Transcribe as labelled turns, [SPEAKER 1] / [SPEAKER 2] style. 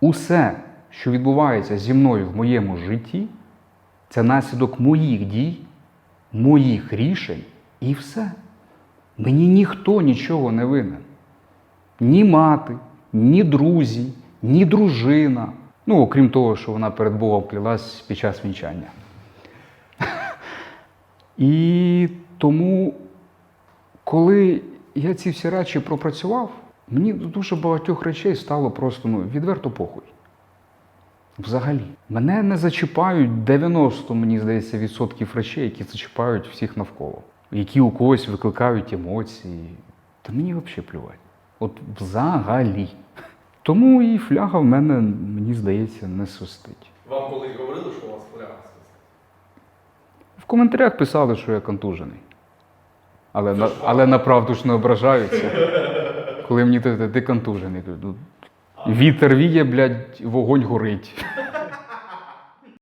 [SPEAKER 1] Усе, що відбувається зі мною в моєму житті, це наслідок моїх дій, моїх рішень і все. Мені ніхто нічого не винен. Ні мати, ні друзі, ні дружина. Ну, окрім того, що вона перед Богом клялась під час вінчання. І тому, коли я ці всі речі пропрацював, мені до дуже багатьох речей стало просто ну, відверто похуй. Взагалі. Мене не зачіпають 90, мені здається, відсотків речей, які зачіпають всіх навколо, які у когось викликають емоції. Та мені взагалі плювати. От взагалі. Тому і фляга в мене, мені здається, не свистить.
[SPEAKER 2] Вам колись говорили, що у вас фляга свистить?
[SPEAKER 1] В коментарях писали, що я контужений. Але, на, але направду ж не ображаються. Коли мені ти, ти, контужений. Тут Вітер віє, блядь, вогонь горить.